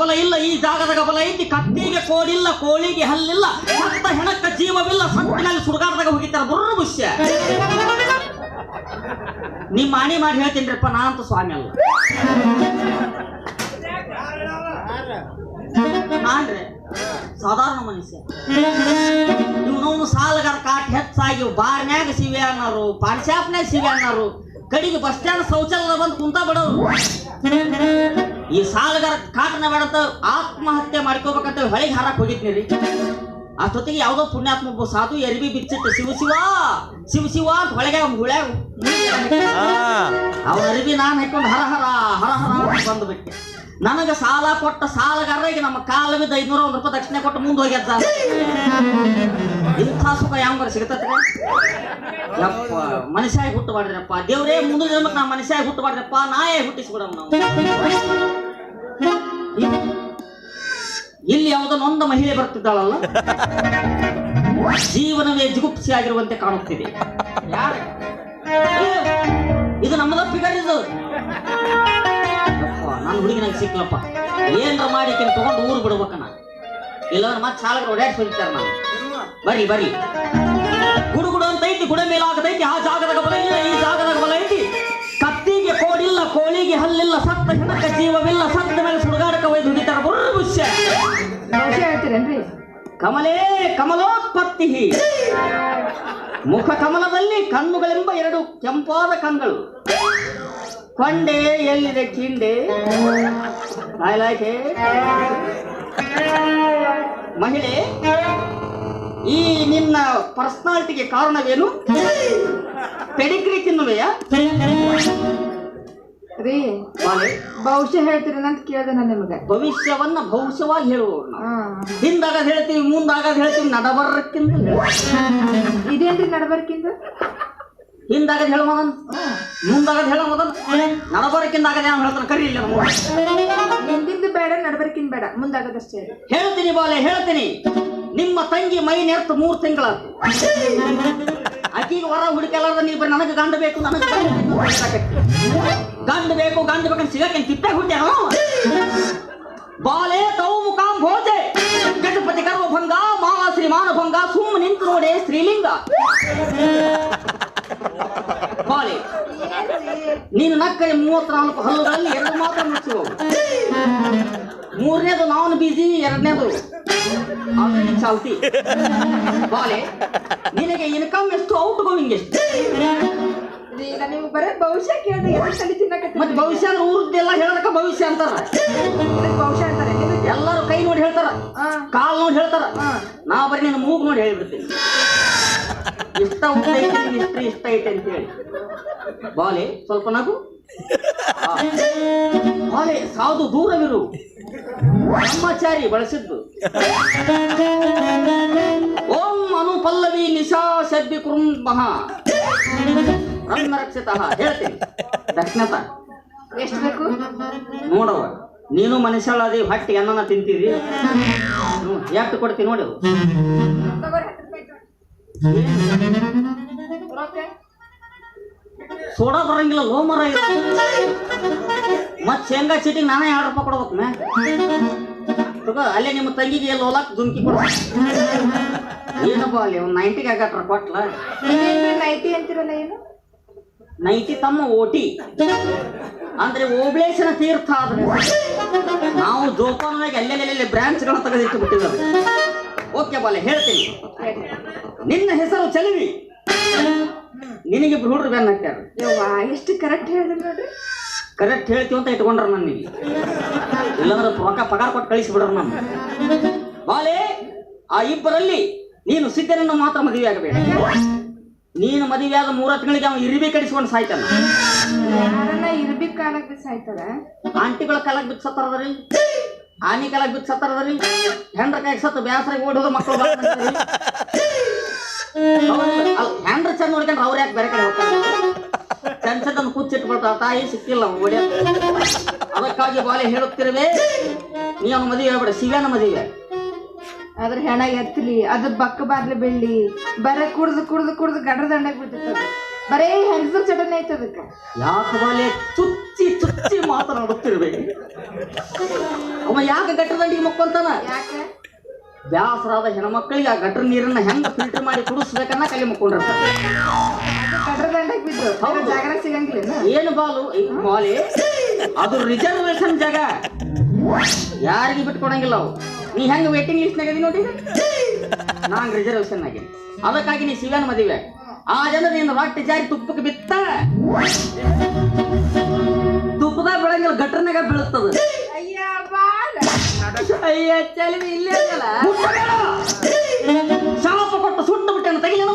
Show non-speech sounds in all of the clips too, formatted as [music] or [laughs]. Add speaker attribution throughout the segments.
Speaker 1: ಬಲ ಇಲ್ಲ, ಈ ಜಾಗದಾಗ ಬಲ ಐತಿ. ಕತ್ತಿಗೆ ಕೋಡಿಲ್ಲ, ಕೋಳಿಗೆ ಹಲ್ಲಿಲ್ಲ. ಸತ್ತ ಹೆಣಕ್ಕ ಜೀವವಿಲ್ಲ, ಸತ್ತಿನಲ್ಲಿ ಸುಡುಗಾಡದಾಗ ಹೋಗಿತ್ತಾರ ಬುರ್ರ ಮುಷ್ಯ ನಿಮ್ಮ ಮಾಣಿ ಮಾಡಿ ಹೇಳ್ತೀನ್ರಿಪ್ಪ, ನಾ ಅಂತ ಸ್ವಾಮಿ ಅಲ್ಲ. ನಾನ್ರಿ, ಸಾಧಾರಣ ಮನುಷ್ಯ. ಇವನವನು ಸಾಲಗಾರ ಕಾಟ್ ಹೆಚ್ಚಾಗಿ ಬಾರ್ನ್ಯಾಗ ಸಿವೆ ಅನ್ನೋರು ಪಾನ್ ಶಾಪ್ನ್ಯಾಗ ಸಿವೆ ಅನ್ನೋರು, ಕಡಿಗೆ ಬಸ್ ಸ್ಟ್ಯಾಂಡ್ ಶೌಚಾಲಯ ಬಂದು ಕುಂತ ಬಿಡೋರು. ಈ ಸಾಲಗಾರ ಕಾಟನ ಬೇಡಂತ ಆತ್ಮಹತ್ಯೆ ಮಾಡ್ಕೋಬೇಕಂತ ಹೊಳಿಗೆ ಹಾರಕ್ ಹೋಗಿದ್ನಿ ರೀ. ಅಷ್ಟೊತ್ತಿಗೆ ಯಾವುದೋ ಪುಣ್ಯಾತ್ಮ ಒಬ್ಬ ಸಾಧು ಎರಿಬಿ ಬಿಚ್ಚಿಟ್ಟು ಶಿವ ಶಿವ ಶಿವ ಶಿವ ಅಂತ ಹೊಳೆಗೆ ಹುಳೆ ಅವ್ರ ಅರಿವಿ ನಾನು ಹಾಕೊಂಡು ಹರ ಹರ ಹರ ಹರ ಬಂದು ಬಂದ್ಬಿಟ್ಟೆ. ನನಗೆ ಸಾಲ ಕೊಟ್ಟ ಸಾಲಗಾರರಿಗೆ ನಮ್ಮ ಕಾಲವಿದ್ದ ಐದ್ನೂರ ಒಂದು ರೂಪಾಯಿ ದಕ್ಷಿಣ ಕೊಟ್ಟು ಮುಂದೆ ಹೋಗ್ಯದ ಇಂಥ ಸುಖ ಯಾವ ಸಿಗತ್ತೆ ಮನುಷ್ಯಾಗಿ ಹುಟ್ಟು ಮಾಡಿದ್ರಪ್ಪ ದೇವ್ರೇ ಮುಂದೆ ನಾ ಮನುಷ್ಯಾಗಿ ಹುಟ್ಟು ಮಾಡಿದ್ರಪ್ಪ ನಾಯೇ ಹುಟ್ಟಿಸ್ಬಿಡಮ್ಮ ನಾವು. ಇಲ್ಲಿ ಯಾವುದೋ ನೊಂದ ಮಹಿಳೆ ಬರ್ತಿದ್ದಾಳಲ್ಲ? ಜೀವನವೇ ಜಿಗುಪ್ಸಿ ಆಗಿರುವಂತೆ ಕಾಣುತ್ತಿದೆ. ಯಾರು? ಇದು ನಮ್ಮದ ಫಿಗರ್ ಇದು. ನನ್ನ ಹುಡುಗಿ ನಂಗೆ ಸಿಕ್ಲಪ್ಪ. ಏನ್ರ ಮಾಡಿ ತಗೊಂಡು ಊರು ಬಿಡ್ಬೇಕನ್ನ ಇಲ್ಲಾಂದ್ರೆ ಮತ್ತೆ ಸಾಲಗಳು ಓಡಾಡಿ ಸುರಿತಾರೆ ನಾನು. ಬರ್ರಿ ಬರ್ರಿ. ಗುಡುಗುಡು ಗುಡು ಅಂತ ಐತಿ ಗುಡ ಮೇಲೆ ಆಗತೈತಿ ಆ ಇಲ್ಲ ಜಾಗದಾಗ ಕಮಲೇ ಕಮಲೋತ್ಪತ್ತಿ. ಮುಖ ಕಮಲದಲ್ಲಿ ಕಣ್ಣುಗಳೆಂಬ ಎರಡು ಕೆಂಪಾದ ಕಂಗಳು. ಕೊಂಡೆ ಎಲ್ಲಿದೆ like it. ಮಹಿಳೆ ಈ ನಿನ್ನ ಪರ್ಸನಾಲಿಟಿಗೆ ಕಾರಣವೇನು? ಪೆಡಿಗ್ರಿ ತಿನ್ನುವೆಯಾ?
Speaker 2: ರೀ
Speaker 1: ಬಾಲೆ,
Speaker 2: ಭವಿಷ್ಯ ಹೇಳ್ತೀರೇನ ಅಂತ ಕೇಳ್ದೆ ನಾನು ನಿಮಗೆ.
Speaker 1: ಭವಿಷ್ಯವನ್ನ ಭವಿಷ್ಯವಾಗಿ ಹೇಳುವವರು ನಾವು
Speaker 2: ಹಾ
Speaker 1: ಹೇಳ್ತೀವಿ ಮುಂದಾಗ ಹೇಳ್ತೀವಿ ನಡಬರ್ರಕ್ಕಿಂತ.
Speaker 2: ಇದೇನ್ರಿ ನಡಬರ್ಕಿಂದ?
Speaker 1: ಹಿಂದಾಗ ಹೇಳ ಮುಂದಾಗ ಮುಂದಾಗದ್ ನಡಬರಕ್ಕಿಂತ ಆಗದ ಯಾವ ಹೇಳ್ತಾನೆ ಕರಿ ಇಲ್ಲ.
Speaker 2: ಹಿಂದಿಂದ ಬೇಡ ನಡಬರ್ಕಿಂದ ಬೇಡ. ಮುಂದಾಗದಷ್ಟೇ
Speaker 1: ಹೇಳ್ತೀನಿ ಬಾಲೆ ಹೇಳ್ತೀನಿ. ನಿಮ್ಮ ತಂಗಿ ಮೈ ನೆರ್ತು ಮೂರು ತಿಂಗಳ ಆಕಿಗೆ ವರ ಹುಡುಕಲಾರ್ದ ನೀವು ನನಗೆ ಗಂಡ ಬೇಕು ನನಗೆ ಗಂಡ ಬೇಕು. ಗಂಡ ಬೇಕು ಗಂಡ ಬೇಕಂತ ಸಿಗಕ್ಕೆ ತಿಪ್ಪೆ ಹುಟ್ಟ್ಯಾನೋ ಬಾಲೆ ತೌ ಮುಖಾಂ ಭೋಜೆ. ಗಣಪತಿ ಗರ್ವಭಂಗ ಮಾಲಾ ಶ್ರೀಮಾನ ಭಂಗ ಸುಮ್ಮ ನಿಂತು ನೋಡೆ ಶ್ರೀಲಿಂಗ ಬಾಲೆ, ನೀನು ನಕ್ಕರೆ ಮೂವತ್ನಾಲ್ಕು ಹಲ್ಲುಗಳಲ್ಲಿ ಎರಡು ಮಾತ್ರ ಮುಚ್ಚುವ ಮೂರನೇದು ನಾನ್ ಬಿಜಿ ಎರಡನೇದು ಚಾಲ್ತಿ. ಬಾಲೆ, ನಿನಗೆ ಇನ್ಕಮ್ ಎಷ್ಟು ಔಟ್ ಗೋವಿಂಗ್ ಎಷ್ಟು?
Speaker 2: ನಾನು ನೀವು ಬರೇ ಭವಿಷ್ಯ ಕೇಳಿದ್ರೆ ಎರಡು ಸಲ ತಿನ್ನಕತ್ತಿ
Speaker 1: ಮತ್ತೆ ಭವಿಷ್ಯ ಅಂದ್ರೆ ಊರ್ದೆಲ್ಲ ಹೇಳೋದಕ್ಕೆ ಭವಿಷ್ಯ ಅಂತಾರ. [laughs]
Speaker 2: ಭವಿಷ್ಯ ಅಂತಾರೆ
Speaker 1: ಎಲ್ಲರೂ ಕೈ ನೋಡಿ ಹೇಳ್ತಾರ. ಕಾಲ್ ನೋಡಿ ಹೇಳ್ತಾರ.
Speaker 2: ಹಾ.
Speaker 1: ನಾ ಬರೀ ನಿನ್ನ ಮೂಗ್ ನೋಡಿ ಹೇಳ್ಬಿಡ್ತೀನಿ. ಇಷ್ಟ ಉದ್ದ ಐತೆ ನಿನ್ ಇಷ್ಟ ಇಷ್ಟ ಐತೆ ಅಂತ ಹೇಳಿ. ಬಾಲೆ ಸ್ವಲ್ಪ ನಗು. ಆ. ಬಾಲೆ ದೂರವಿರು. ಬ್ರಹ್ಮಚಾರಿ ಬಳಸಿದ್ದು. ಓಂ ಅನು ಪಲ್ಲವಿ ನಿಶಾ ಸದ್ಯ ಕುರುಂ ಮಹಾ. ಬ್ರಹ್ಮರಕ್ಷಿತ ಹೇಳ್ತೀನಿ. ದಕ್ಷಿಣತ
Speaker 2: ಎಷ್ಟು ಬೇಕು?
Speaker 1: ನೋಡವ ನೀನು ಮನುಷ್ಯಳಾದಿ ಅದೇ ಹೊಟ್ಟೆ ಅನ್ನನ ತಿಂತೀರಿ? ಯಾಕೆ ಎಷ್ಟು ಕೊಡ್ತೀನಿ ನೋಡಿ. ಸೋಡ ಬರಂಗಿಲ್ಲ ಲೋಮರ ಮತ್ ಶೇಂಗಾ ಚೀಟಿಗೆ ನಾನೇ ಎರಡು ರೂಪಾಯಿ ಕೊಡ್ಬೇಕು ಮೇ. ಅಲ್ಲೇ ನಿಮ್ಮ ತಂಗಿಗೆ ಎಲ್ಲಿ ಹೋಲಾಕ್ ಧುಮ್ಕಿ ಕೊಡ. ಏನಪ್ಪ ಅಲ್ಲಿ ಒಂದು ನೈಂಟಿಗೆ ಆಗಟ್ರ ಕೊಟ್ಲ?
Speaker 2: ನೈಂಟಿ ಅಂತಿರಲ್ಲ ಏನು?
Speaker 1: ನೈಟಿ ತಮ್ಮ ಓಟಿ. ಅಂದ್ರೆ ಓಬ್ಳೇಶನ ತೀರ್ಥ ಆದ್ರೆ. ನಾವು ಜೋಪಾನವಾಗಿ ಅಲ್ಲೆಲ್ಲೆಲ್ಲೆಲ್ಲಿ ಬ್ರಾಂಚ್ಗಳನ್ನ ತೆಗೆದಿಟ್ಟು ಬಿಟ್ಟಿದ್ದಾರೆ ಓಕೆ ಬಾಲೆ ಹೇಳ್ತೀನಿ. ನಿನ್ನ ಹೆಸರು ಚಲವಿ. ನಿನಗೆ ಹುಡುಗರು ಬೆನ್ನ ಹಾಕ್ಯಾರ.
Speaker 2: ಎಷ್ಟು ಕರೆಕ್ಟ್ ಹೇಳಿದ್ರಿ ನೋಡ್ರಿ.
Speaker 1: ಕರೆಕ್ಟ್ ಹೇಳ್ತೀವಿ ಅಂತ ಇಟ್ಕೊಂಡ್ರ ನನಗೆ. ಇಲ್ಲಾಂದ್ರೆ ರೊಕ್ಕ ಪಗಾರ ಕೊಟ್ಟು ಕಳಿಸಿಬಿಡ್ರ ನಾನು. ಬಾಲೆ ಆ ಇಬ್ಬರಲ್ಲಿ ನೀನು ಸಿದ್ಧನನ್ನು ಮಾತ್ರ ಮದುವೆ ಆಗಬೇಡ ನೀನು ಮದುವೆ ಆದ ಮೂರ ತಿಂಗಳಿಗೆ ಅವ್ನು ಇರ್ಬಿ ಕಡಿಸ್ಕೊಂಡು ಸಾಯ್ತಾನ.
Speaker 2: ಇರ್ಬಿಕ್ ಕಾಲಕ್ಕೆ ಬಿಸ್ ಆಯ್ತದ
Speaker 1: ಆಂಟಿಗಳ ಕಾಲಕ್ಕೆ ಬಿಟ್ಟು ಸತ್ತಾರದ್ರಿ ಆನಿ ಕಾಲಕ್ಕೆ ಬಿಟ್ಟು ಸತ್ತಾರದ್ರಿ ಹೆಂಡ್ರ ಕೈ ಸತ್ತು ಬ್ಯಾಸರಾಗಿ ಓಡೋದು ಮಕ್ಕಳು ಹೆಂಡ್ರ ಚಂದ ನೋಡ್ಕೊಂಡ್ರೆ ಅವ್ರ ಯಾಕೆ ಬೇರೆ ಕಡೆ ಹೋಗ್ತಾರೆ? ಚಂದ ಚಂದ ಕೂಚಿಟ್ಟು ಬಿಡ್ತಾರ ತಾಯಿ ಸಿಕ್ಕಿಲ್ಲ ಒಡೆಯ ಅದಕ್ಕಾಗಿ ಬಾಲೆ ಹೇಳುತ್ತಿರುವೆ ನೀ ಅವನ ಮದುವೆ ಹೇಳ್ಬೇಡ ಸಿಗಾನ ಮದುವೆ.
Speaker 2: ಅದ್ರ ಹೆಣ ಎತ್ತಲಿ ಅದ್ರ ಬಕ್ಕ ಬಾರ್ಲಿ ಬೆಳ್ಳಿ ಬರೇ ಕುಡ್ದು ಕುಡ್ದು ಕುಡ್ದು ಗಡ್ರ ದಂಡಾಗ ಬಿಡ್ತದ ಬರೇ ಹೆಂಗಸರ್ ಚಟನೆ ಐತೆ ಅದಕ್ಕೆ.
Speaker 1: ಯಾಕೆ ಬಾಲೆ ಚುಚ್ಚಿ ಚುಚ್ಚಿ ಮಾತನಾಡುತ್ತಿರ್ಬೇಕು ಅವ ಯಾಕೆ ಗಟ್ಟರ ದಂಡಿಗೆ ಮಕ್ಕೊಂತಾನ?
Speaker 2: ಯಾಕೆ?
Speaker 1: ಬ್ಯಾಸರಾದ ಹೆಣ್ಮಕ್ಳಿಗೆ ಆ ಗಟ್ರ ನೀರನ್ನ ಹೆಂಗ ಫಿಲ್ಟರ್ ಮಾಡಿ ಕುಡಿಸ್ಬೇಕನ್ನ ಕಲಿ ಮಕ್ಕೊಂಡಿರ್ತಾರೆ
Speaker 2: ಕಡ್ರ ದಂಡಕ್ ಬಿದ್ದು. ಬೇರೆ ಜಾಗದಾಗ ಸಿಗಂಗಿಲ್ಲ
Speaker 1: ಏನು ಬಾಲು? ಮಾಲಿ ಅದು ರಿಸರ್ವೇಶನ್ ಜಾಗ. ಯಾರಿಗೆ ಬಿಟ್ಕೊಡಂಗಿಲ್ಲ ಅವು? ನೀ ಹೆಂಗ ವೇಟಿಂಗ್ ಲಿಸ್ಟ್ ನಾಗದಿ ನೋಡಿ ನಾನ್ ರಿಸರ್ವೇಶನ್ ಆಗಿ ಅದಕ್ಕಾಗಿ ನೀ ಶಿವನ ಮದುವೆ. ಆ ಜನ ನೀನು ರೊಟ್ಟಿ ಜಾರಿ ತುಪ್ಪಕ್ಕೆ ಬಿತ್ತ. ತುಪ್ಪದಾಗ ಬೆಳಂಗಿಲ್ಲ ಗಟ್ರನಾಗ ಬೀಳುತ್ತದ.
Speaker 2: ಅಯ್ಯ ಇಲ್ಲೇ.
Speaker 1: ಶಾಪ ಕೊಟ್ಟು ಸುಟ್ಟು ಬಿಟ್ಟೆನ ತೆಗಿಲಿನ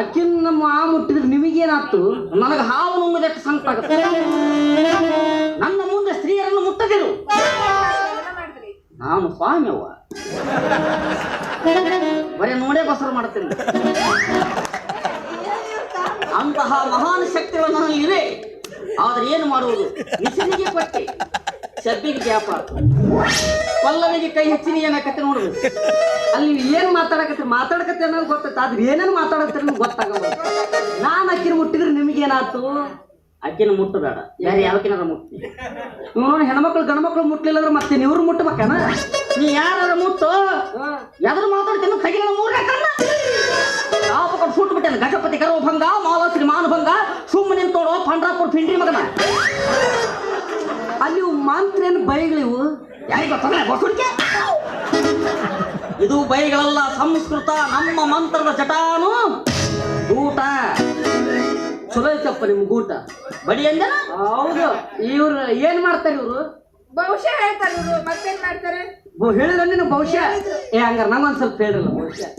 Speaker 1: ಅಕ್ಕಿನ ನಮ್ಮ ಆ ಮುಟ್ಟಿದ್ರೆ ನಿಮಗೇನಾಯ್ತು ನನಗೆ ಹಾವು ನುಂಗದಷ್ಟು ಸಂಕಟ ಆಗುತ್ತೆ. ನನ್ನ ಸ್ತ್ರೀಯರನ್ನು ಮುಟ್ಟದಿರು. ನಾನು ಸ್ವಾಮಿ ಬರೀ ನೋಡೇ ಬಸರು ಮಾಡ್ತೀನಿ. ಅಂತಹ ಮಹಾನ್ ಶಕ್ತಿಗಳು ನನ್ನಲ್ಲಿ ಇವೆ. ಆದ್ರೆ ಏನು ಮಾಡುವುದು? ಬಿಸಿಲಿಗೆ ಪಟ್ಟಿ ಶಬ್ಬಿಗೆ ಗ್ಯಾಪ ಪಲ್ಲವಿಗೆ ಕೈ ಹೆಚ್ಚಿನ ಏನಾಕತ್ತೆ ನೋಡುದು
Speaker 3: ಅಲ್ಲಿ ಏನ್ ಮಾತಾಡಕತ್ತೀರಿ ಮಾತಾಡಕತ್ತೆ ಅನ್ನೋದು ಗೊತ್ತೈತೆ. ಆದ್ರೆ ಏನೇನು ಮಾತಾಡತ್ತೀರಿ ಗೊತ್ತಾಗಲ್ಲ. ನಾನು ಅಕ್ಕಿನ ಮುಟ್ಟಿದ್ರೆ ನಿಮಗೇನಾಯ್ತು?
Speaker 1: ಅಕ್ಕಿನ ಮುಟ್ಟಬೇಡ ಬೇರೆ ಯಾವಕ್ಕಿನಾರ ಮುಟ್ಟಿ
Speaker 3: ಇವನು ಹೆಣ್ಮಕ್ಳು ಗಂಡ್ಮಕ್ಳು ಮುಟ್ಲಿಲ್ಲ ಅಂದ್ರೆ ಮತ್ತೆ ಇವ್ರು ಮುಟ್ಬೇಕನ?
Speaker 1: ನೀ ಯಾರು ಮುಟ್ಟು? ಎದ್ರ ಮಾತಾಡ್ತೀನಿ ಕೈಗಿನ ಮೂರನೇ ಕಣ್ಣ. ಶಾಪಕೊಂಡು ಸುಟ್ಟು ಬಿಟ್ಟೆನ? ಗಜಪತಿ ಕರೋ ಭಂಗ ಮಾಲಾಶ್ರೀ ಮಾನಭಂಗ ಸುಮ್ಮನೆ ನಿಂತೋಡೋ ಪಂಡ್ರಾಪುರ ಪಿಂಡ್ರಿ ಮಗನ.
Speaker 3: ಅಲ್ಲಿ ಇವು ಮಂತ್ರ ಏನು ಬೈಗಳಿವು
Speaker 1: ಯಾರಿಗೆ ಗೊತ್ತಾಗಲ್ಲ ಬಸುಡಿಕೆ ಇದು ಬೈಗಳಲ್ಲ ಸಂಸ್ಕೃತ ನಮ್ಮ ಮಂತ್ರದ ಜಟಾನು. ಊಟ.
Speaker 3: ಚಲೋ ಐತಪ್ಪ ನಿಮ್ಗೆ ಊಟ?
Speaker 1: ಬಡಿ ಅಂದ
Speaker 3: ಹೌದು. ಇವ್ರು ಏನ್ ಮಾಡ್ತಾರೆ ಇವರು?
Speaker 2: ಬಹುಶಃ ಹೇಳ್ತಾರೆ ಇವ್ರು. ಮತ್ತೇನ್ ಮಾಡ್ತಾರೆ?
Speaker 3: ಹೇಳಿದ್ರೆ ನೀನು ಬಹುಶಃ ಏ ಹಂಗಾರ ನಂಗೊಂದ್ ಸ್ವಲ್ಪ ಹೇಳಿರಲ್ಲ ಬಹುಶಃ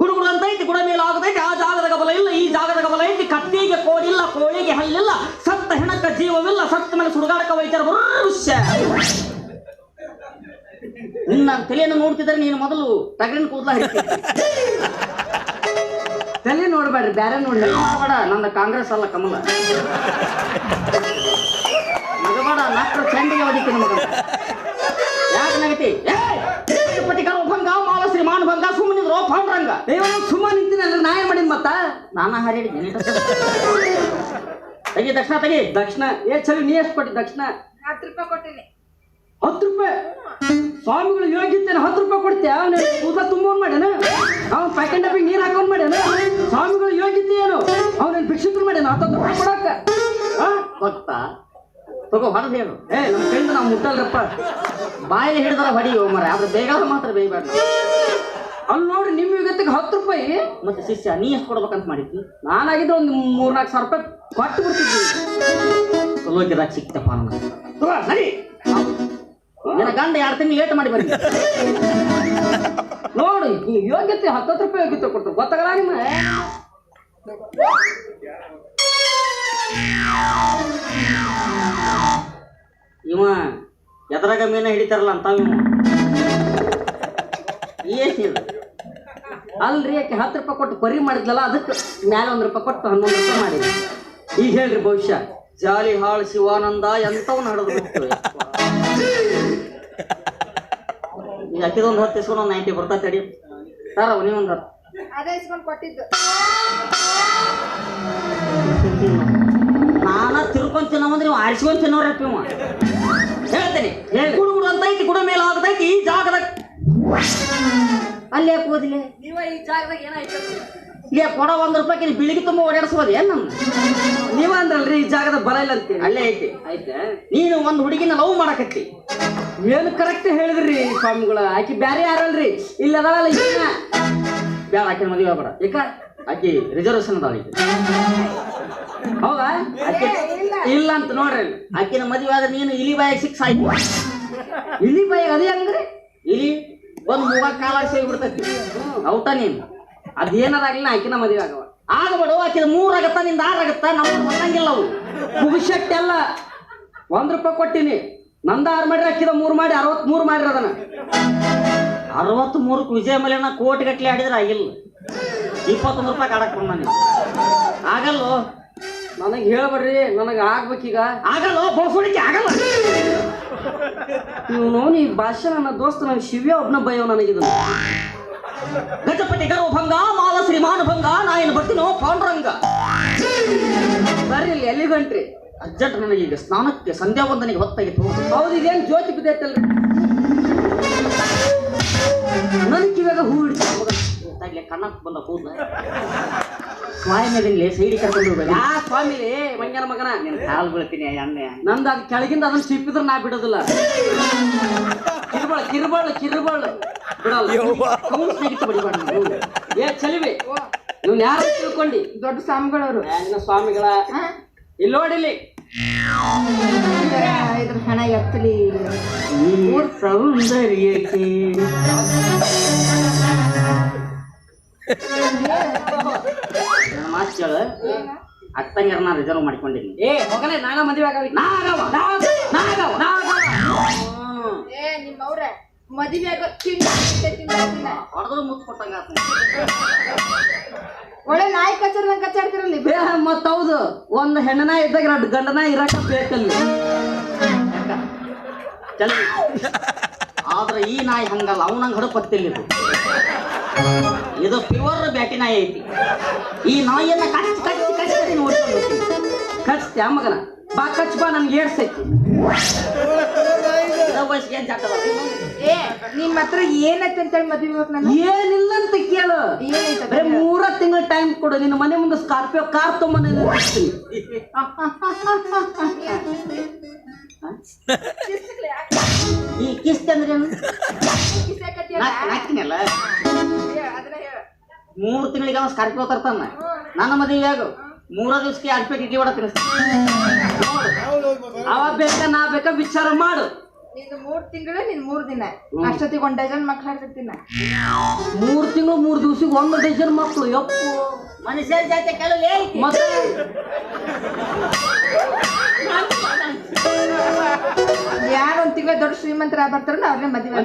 Speaker 1: ಗುಡುಗುಡು ಅಂತ ಐತಿ ಗುಡ ಮೇಲೆ ಆಗದೈತಿ ಆ ಜಾಗದ ಗಬಲ ಇಲ್ಲ ಈ ಜಾಗದ ಗಬಲ ಐತಿ ಕತ್ತಿಗೆ ಕೋಡಿಲ್ಲ ಕೋಳಿಗೆ ಹಲ್ಲಿಲ್ಲ ಸತ್ತ ಹೆಣಕ ಜೀವವಿಲ್ಲ ಸತ್ತ ಮೇಲೆ ಸುಡುಗಾಡಕ ವೈದ್ಯರ ಭವಿಷ್ಯ. ನಿನ್ನ ತಲೆಯನ್ನು ನೋಡ್ತಿದ್ರೆ ನೀನು ಮೊದಲು ಟಗರಿನ ಕೂದಲ ಹಿಡಿತಿದ್ದೆ [laughs]
Speaker 3: ತಲೆ ನೋಡ್ಬೇಡ್ರಿ ಬ್ಯಾರೆ ನೋಡ್ಲಿ.
Speaker 1: ಮಾಡಬೇಡ ನಂದು ಕಾಂಗ್ರೆಸ್ ಅಲ್ಲ ಕಮಲ. ಮಗಬೇಡ ನಾಲ್ಕು ಚಂಡಿಗೆ ಹೊಡಿತೀನಿ ಮಗ ಯಾಕೆ ನಗತಿ? ಪತಿ ಕರೋ ಭಂಗ ಮಾಲಶ್ರೀ ಮಾನ ಭಂಗ ಸುಮ್ಮನಿದ್ರು ಪಾಂಡ್ರಂಗ.
Speaker 3: ಏ ಸುಮ್ಮ ನಿಂತಿನಲ್ಲ ನಾ ಏನು ಮಾಡಿದ್ ಮತ್ತ?
Speaker 1: ನಾನ ಹರಿಡಿದ್ದೀನಿ ತೆಗಿ ದಕ್ಷಿಣ ತೆಗಿ.
Speaker 3: ದಕ್ಷಿಣ. ಏ ಚಲಿ ನೀ ಎಷ್ಟು ಕೊಟ್ಟಿ ದಕ್ಷಿಣ?
Speaker 2: ಹತ್ತು ರೂಪಾಯಿ ಕೊಟ್ಟಿನಿ.
Speaker 3: ಹತ್ತು ರೂಪಾಯಿ? ಸ್ವಾಮಿಗಳು ಯೋಗಿತ್ತೇನೆ ಹತ್ತು ರೂಪಾಯಿ ಕೊಡ್ತೀಯ? ಅವನು ಊಟ ತುಂಬೋನ್ ಮಾಡ್ಯಾನ? ಅವ್ನು ಪ್ಯಾಕೆಟ್ ಡಬ್ಬಿಗೆ ನೀರು ಹಾಕೊಂಡ್ ಮಾಡ್ಯಾನ? ಸ್ವಾಮಿಗಳು ಯೋಗ್ಯತೆ ಏನು? ಅವನ ಭಿಕ್ಷುಕರು ಮಾಡ್ಯಾನ? ಹತ್ತು ರೂಪಾಯಿ ಕೊಡಕ್ಕ?
Speaker 1: ಗೊತ್ತಾ? ತಗೋ ಹೊಡೆದು ಹೇಳು
Speaker 3: ಏ ನಮ್ಮ ಕೈಯಿಂದ ನಾವು ಮುಟ್ಟಲ್ರಪ್ಪ.
Speaker 1: ಬಾಯಿ ಹಿಡಿದ್ರ ಹೊಡಿಯೋ ಮರ. ಆದ್ರೆ ಬೇಗ ಮಾತ್ರ ಬೇಯಬೇಡ
Speaker 3: ಅಲ್ಲಿ ನೋಡ್ರಿ ನಿಮ್ಮ ಯುಗತ್ತಿಗೆ ಹತ್ತು ರೂಪಾಯಿ.
Speaker 1: ಮತ್ತೆ ಶಿಷ್ಯ ನೀ ಎಷ್ಟು ಕೊಡ್ಬೇಕಂತ ಮಾಡಿದ್ವಿ
Speaker 3: ನಾನಾಗಿದ್ದ ಒಂದು ಮೂರ್ನಾಲ್ಕು ಸಾವಿರ ರೂಪಾಯಿ ಕೊಟ್ಟು ಬಿಡ್ತಿದ್ವಿ.
Speaker 1: ಲೋಕಿದಾಗ ಸಿಕ್ತಪ್ಪ ನಮ್ಗೆ. ಸರಿ ನಿನ್ನ ಗಂಡ ಎರಡು ತಿಂಗಳು ಲೇಟ್ ಮಾಡಿ ಬರ್ರಿ
Speaker 3: ನೋಡು, ಈ ಯೋಗ್ಯತೆ ಹತ್ತತ್ತು ರೂಪಾಯಿ ಯೋಗ್ಯತೆ ಕೊಡ್ತಾರೆ. ಗೊತ್ತಾಗಲ್ಲ ನಿಮ್ಮ
Speaker 1: ಇವ ಎದ್ರಾಗ ಮೀನ ಹಿಡಿತಾರಲ್ಲ ಅಂತ
Speaker 3: ಅಲ್ರಿ ಯಾಕೆ ಹತ್ತು ರೂಪಾಯಿ ಕೊಟ್ಟು ಕೊರಿ ಮಾಡಿದ್ಲಲ್ಲ, ಅದಕ್ಕೆ ಮ್ಯಾಲ ಒಂದು ರೂಪಾಯಿ ಕೊಟ್ಟು ಹನ್ನೊಂದು ರೂಪಾಯಿ ಮಾಡಿದ್ವಿ ಈಗ ಹೇಳ್ರಿ, ಭವಿಷ್ಯ.
Speaker 1: ಜಾಲಿ ಹಾಳು ಶಿವಾನಂದ ಎಂತವನ್ನ ಹಿಡಿದು ಈಗ ಹಾಕಿದೊಂದು ಹತ್ತು ಇಸ್ಕೊಂಡು ಒಂದು ನೈಂಟಿ ಬರ್ತಾ ತಡಿ. ಸರ್ ನೀವೊಂದು ಹತ್ತು.
Speaker 2: ಅದೇ ಇಸ್ಕೊಂಡು ಕೊಟ್ಟಿದ್ದು.
Speaker 1: ನಾನ ತಿರ್ಕೊಂಡ್ ತಿನ್ನೋದ್ರೆ ನೀವು ಆರಿಸ್ಕೊಂಡ್ ತಿನ್ನೋರಪ್ಪ ಇವ. ಹೇಳ್ತೇನೆ. ಗುಡು ಗುಡು ಅಂತ ಐತಿ ಗುಡ ಮೇಲೆ ಆಗತೈತಿ ಈ ಜಾಗದಾಗ. ಅಲ್ಲೇ ಕೂದಿಲೆ.
Speaker 2: ನೀವ ಈ ಜಾಗದಾಗ ಏನಾಯ್ತು?
Speaker 1: ಇಲ್ಲಿ ಕೊಡ ಒಂದ್ ರೂಪಾಯಿ ಬಿಳಿಗೆ ತುಂಬ ಓಡಾಡಿಸ್ಬೋದು ಏನ್ ನಮ್
Speaker 3: ನೀವ ಅಂದ್ರಲ್ರಿ ಈ ಜಾಗದ ಬಲ ಇಲ್ಲ ಅಂತೀರಿ.
Speaker 1: ಅಲ್ಲೇ ಐತಿ.
Speaker 3: ಆಯ್ತಾ?
Speaker 1: ನೀನು ಒಂದು ಹುಡುಗಿನ ಲವ್ ಮಾಡಕತ್ತಿ.
Speaker 3: ಏನು ಕರೆಕ್ಟ್ ಹೇಳಿದ್ರಿ ಸ್ವಾಮಿಗಳ? ಆಕಿ ಬ್ಯಾರೆ ಯಾರಲ್ರಿ? ಇಲ್ಲಿ ಅದಾಳಲ್ಲ ಇನ್ನ
Speaker 1: ಬ್ಯಾಡ ಆಕಿನ ಮದುವೆ ಬೇಡ
Speaker 3: ಏಕ?
Speaker 1: ಆಕಿ ರಿಸರ್ವೇಶನ್ ಅದಾಳ ಈಗ
Speaker 3: ಹೌದಾ? ಆಕಿ ಇಲ್ಲ. ಅಂತ ನೋಡ್ರಿ.
Speaker 1: ಆಕಿನ ಮದುವೆ ಆದ್ರೆ ನೀನು ಇಲಿ ಬಾಯಿಗೆ ಸಿಕ್ಸ್ ಆಯ್ತು.
Speaker 3: ಇಲಿ ಬಾಯಿಗೆ ಅದೇ ಹಂಗ್ರಿ?
Speaker 1: ಇಲಿ ಒಂದು ಮೂಗ ಕಾಲ ಸೇರಿ ಬಿಡ್ತೈತಿ. ಔಟ ನೀನು.
Speaker 3: ಅದೇನದಾಗ್ಲಿ ಆಕಿನ ಮದುವೆ ಆಗವ.
Speaker 1: ಆಗಬೇಡ ಆಕಿದ ಮೂರ್ ಆಗತ್ತ ನಿಂದ ಆರ್ ಆಗತ್ತ ನಮ್ಮ ಬಂದಂಗಿಲ್ಲ ಅವು.
Speaker 3: ಮುಗಿಸಟ್ಟೆಲ್ಲ ಒಂದ್ ರೂಪಾಯಿ ಕೊಟ್ಟಿನಿ. ನಂದ ಆರು ಮಾಡ್ರಿ ಆಕಿದ ಮೂರು ಮಾಡಿ ಅರವತ್ ಮೂರು ಮಾಡ್ರಿ ಅದನ್ನ.
Speaker 1: ಅರವತ್ತ್ ಮೂರಕ್ಕೆ ವಿಜಯ ಮಲೆನ ಕೋಟಿ ಗಟ್ಲೆ ಆಡಿದ್ರೆ ಆಗಿಲ್ಲ. ಇಪ್ಪತ್ತೊಂದು ರೂಪಾಯಿ ಕಾಡಕ್ ಬಂದ ನೀವು ಆಗಲ್ಲೋ?
Speaker 3: ನನಗೆ ಹೇಳ್ಬೇಡ್ರಿ ನನಗೆ ಆಗ್ಬೇಕೀಗ.
Speaker 1: ಆಗಲ್ಲ? ಬೋಸುಡಿಕೆ ಆಗಲ್ಲ.
Speaker 3: ನೀವು ನೋಡಿ ಈ ಭಾಷೆ ನನ್ನ ದೋಸ್ತ ನನ್ನ ಶಿವ್ಯ ಒಬ್ನ ಭಯ ನನಗಿದ
Speaker 1: ಗಜಪತಿ ಗರ್ವಭಂಗ ಮಾಲ ಶ್ರೀಮಾನ ಭಂಗ ನಾ ಏನು ಬರ್ತೀನೋ ಪಾಂಡುರಂಗ.
Speaker 3: ಬರ್ರಿ ಇಲ್ಲಿ ಎಲ್ಲಿ ಗಂಟ್ರಿ
Speaker 1: ಅರ್ಜೆಂಟ್ ನನಗೆ ಈಗ ಸ್ನಾನಕ್ಕೆ ಸಂಧ್ಯಾ ವಂದನೆಗೆ ಹೊತ್ತಾಗಿತ್ತು.
Speaker 3: ಹೌದು, ಇದೇನು ಜ್ಯೋತಿ ಬಿದ್ದೈತಲ್ರಿ? ನನಗೆ ಕಿವ್ಯಾಗ ಹೂ ಹಿಡಿತ
Speaker 1: ಗೊತ್ತಾಗ್ಲಿ ಕಣ್ಣಕ್ಕೆ ಬಂದ ಕೂದಲ ಸ್ವಾಮಿ ಮೇಲೆ ಸೈಡಿ ಕರ್ಕೊಂಡು ಹೋಗ್ಬೇಡ
Speaker 3: ಯಾ ಸ್ವಾಮಿ ಮಂಗನ ಮಗನ.
Speaker 1: ನಿನ್ನ ಕಾಲು ಬೀಳ್ತೀನಿ ಎಣ್ಣೆ
Speaker 3: ನಂದು ಅದು ಕೆಳಗಿಂದ ಅದನ್ನ ಸಿಪ್ಪಿದ್ರೆ ನಾ ಬಿಡೋದಿಲ್ಲ. ಕಿರ್ಬಾಳ, ಕಿರ್ಬಾಳು ಕಿರ್ಬಾಳು. ಬಿಡಲ್ಲ. ಚಲಿವಿ. ಯಾರು ತಿಳ್ಕೊಂಡಿ?
Speaker 2: ದೊಡ್ಡ ಸ್ವಾಮಿಗಳವರು.
Speaker 3: ಸ್ವಾಮಿಗಳ. ಇಲ್ಲಿ ನೋಡಿಲಿ.
Speaker 2: ಇದ್ರ ಹಣ ಎತ್ತಲಿ.
Speaker 1: ಸೌಂದರ್ಯಕ್ಕೆ. ಮಾತು ಕೇಳು. ರಿಸರ್ವ್ ಮಾಡ್ಕೊಂಡಿದ್ದೀನಿ.
Speaker 3: ಏ ಮಗನೇ ನಾಗ ಮದುವೆ ಆಗಲಿ
Speaker 1: ನಾಗವ
Speaker 2: ಮದುವೆ ಆಗೋ
Speaker 1: ಹೊಡೆದ್ರು ಮುತ್ತು ಕೊಟ್ಟಂಗ
Speaker 2: ಒಳ್ಳೆ ನಾಯಿ ಕಚ್ಚರ್ದಂಗ್ ಕಚ್ಚಾಡ್ತಿರಲ್ಲ
Speaker 3: ಬೇ ಮತ್ತ ಹೌದು ಒಂದು ಹೆಣ್ಣನ ಇದ್ದಾಗ ಎರಡು ಗಂಡನ ಇರಕ ಬೇಕಲ್ಲಿ.
Speaker 1: ಚಲ ಆದ್ರೆ ಈ ನಾಯಿ ಹಂಗಲ್ಲ ಅವನಂಗ ಹಡಪತ್ತಿಲ್ಲ ಇದು. ಇದು ಪ್ಯೂರ್ ಬ್ಯಾಟಿ ನಾಯಿ ಐತಿ. ಈ ನಾಯಿಯನ್ನ ಕಚ್ಚಿ ಕಚ್ಚಿ ಕಚ್ಚಿ ಹೋಗ್ತೀನಿ.
Speaker 3: ಕಚ್ತ್ಯಾ ಮಗನ? ಬಾ ಕಚ್ ಬಾ ನನ್ಗೆ ಏಡ್ಸೈತಿ
Speaker 2: ಏ ನಿಮ್ ಹತ್ರ ಏನೈತೆ ಅಂತೇಳಿ ಮದ್ವೆ ಇವಾಗ ನಾನು?
Speaker 3: ಏನಿಲ್ಲ ಅಂತ ಕೇಳು.
Speaker 2: ಏನೈತೆ
Speaker 3: ಬರೀ ಮೂರ ತಿಂಗಳ ಟೈಮ್ ಕೊಡು. ನಿನ್ನ ಮನೆ ಮುಂದೆ ಸ್ಕಾರ್ಪಿಯೋ ಕಾರ್ ತೊಗೊಂಬಂದು ನಿಲ್ಲಿಸ್ತೀನಿ [laughs]
Speaker 1: ಈ ಕಿಸ್ತಿ ಅಂದ್ರೆ ಏನು? ನಾಕ್ತಿನಲ್ಲ ಮೂರು ತಿಂಗಳಿಗೆ ಅವ ಸ್ಕಾರ್ಪಿಯೋ ತರ್ತಾನ ನನ್ನ ಮದುವೆಯಾಗ ಮೂರ ದಿವಸಕ್ಕೆ ಇಡ್ಲಿ ವಡ ತಿನ್ನಿಸ್ತೀನಿ
Speaker 3: ಅವ ಬೇಕಾ ನಾ ಬೇಕಾ ವಿಚಾರ ಮಾಡು.
Speaker 2: ನಿಂದು ಮೂರ್ ತಿಂಗಳು ನಿನ್ ಮೂರ್ ದಿನ. ಅಷ್ಟೊತ್ತಿಗೆ ಒಂದ್ ಡಜನ್ ಮಕ್ಳು ಹಾಕಿರ್ತೀನ
Speaker 3: ಮೂರ್ ತಿಂಗಳು ಮೂರ್ ದಿವ್ಸಕ್ಕೆ ಒಂದು ಡಜನ್ ಮಕ್ಕಳು ಯಪ್ಪು.
Speaker 1: ಮನುಷ್ಯರ ಜಾತಿ ಕೇಳಲೇ
Speaker 3: ಮತ್ತೆ?
Speaker 2: ಯಾರು ಒಂದ್ ತಿಂಗಳ ದೊಡ್ಡ ಶ್ರೀಮಂತರ ಬರ್ತಾರಲ್ಲ ಅವ್ರನ್ನೇ ಮದುವೆ